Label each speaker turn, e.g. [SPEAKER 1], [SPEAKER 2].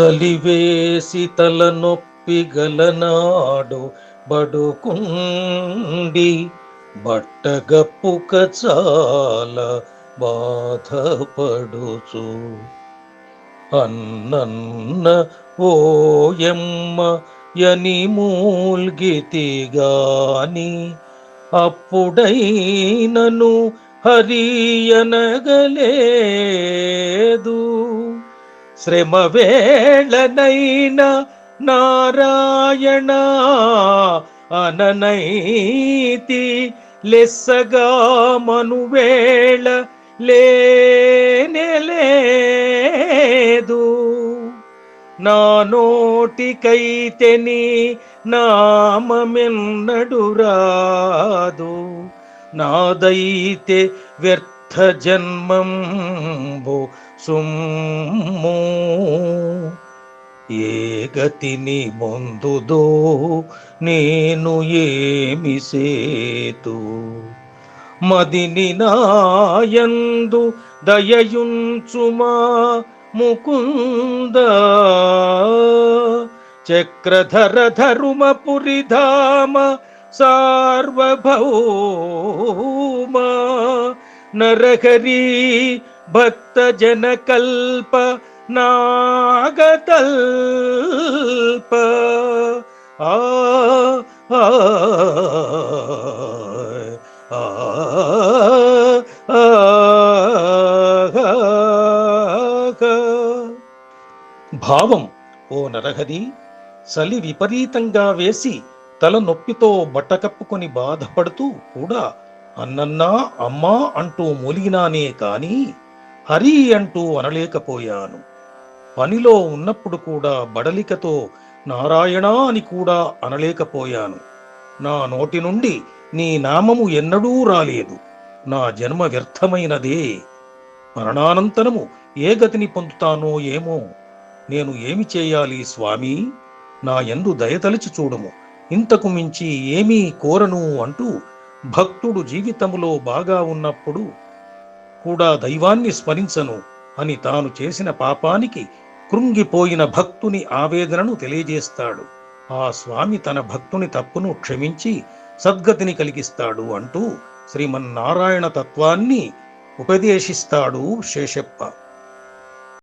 [SPEAKER 1] చలివేసి తల నొప్పి గలనాడు బడుకుండి బట్టగప్పుక చాలా బాధపడుచు. అన్నన్న ఓయమ్మ యని మూల్గితిగాని అప్పుడైనను హరియనగలేదు. శ్రమ వేళనైన నారాయణ అననైతి లెస్సగా మనువేళ లేనెలేదు. నా నోటికైతే నీ నామమెన్నడు రాదు నాదైతే వ్యర్థ జన్మంబు సుమ్ము. ఏ గతిని ముందుదో నేను ఏమి సేతు. మదిని నాయందు దయయుంచుమా ముకుంద. చక్రధర ధరుమ పురిధామ సార్వభౌమ. నరహరి భక్త జన కల్ప నాగతల్ప ఆ ఆ, భావం ఓ నరహరి చలి విపరీతంగా వేసి తల నొప్పితో బట్టకప్పుకొని బాధపడుతూ కూడా అన్నన్నా అమ్మా అంటూ మూలిగినానే కాని హరి అంటూ అనలేకపోయాను. పనిలో ఉన్నప్పుడు కూడా బడలికతో నారాయణ అని కూడా అనలేకపోయాను. నా నోటి నుండి నీ నామము ఎన్నడూ రాలేదు. నా జన్మ వ్యర్థమైనదే. మరణానంతరము ఏ గతిని పొందుతానో ఏమో. నేను ఏమి చేయాలి స్వామి? నా ఎందు దయతలిచి చూడము. ఇంతకు మించి ఏమీ కోరను అంటూ భక్తుడు జీవితములో బాగా ఉన్నప్పుడు కూడా దైవాన్ని స్మరించను అని తాను చేసిన పాపానికి కృంగిపోయిన భక్తుని ఆవేదనను తెలియజేస్తాడు. ఆ స్వామి తన భక్తుని తప్పును క్షమించి సద్గతిని కలిగిస్తాడు అంటూ శ్రీమన్నారాయణ తత్వాన్ని ఉపదేశిస్తాడు శేషప్ప.